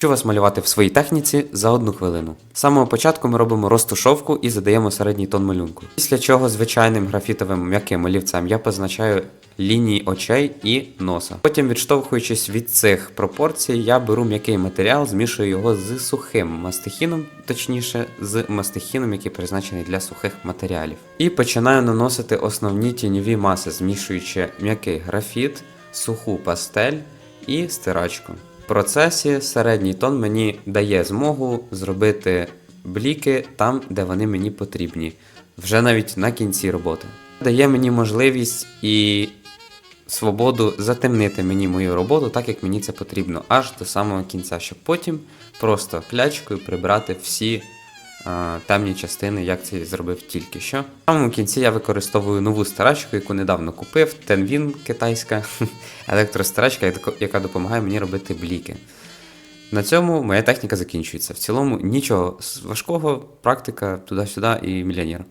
Хочу вас малювати в своїй техніці за одну хвилину. З самого початку ми робимо розтушовку і задаємо середній тон малюнку. Після чого звичайним графітовим м'яким олівцем я позначаю лінії очей і носа. Потім, відштовхуючись від цих пропорцій, я беру м'який матеріал, змішую його з сухим мастихіном, точніше, з мастихіном, який призначений для сухих матеріалів. І починаю наносити основні тіньові маси, змішуючи м'який графіт, суху пастель і стирачку. Процесі середній тон мені дає змогу зробити бліки там, де вони мені потрібні, вже навіть на кінці роботи. Дає мені можливість і свободу затемнити мені мою роботу так, як мені це потрібно, аж до самого кінця, щоб потім просто клячкою прибрати всі темні частини, як це зробив тільки що. В самому кінці я використовую нову старачку, яку недавно купив, Тенвін китайська електростарачка, яка- допомагає мені робити бліки. На цьому моя техніка закінчується. В цілому нічого важкого, практика туди-сюди і мільйонер.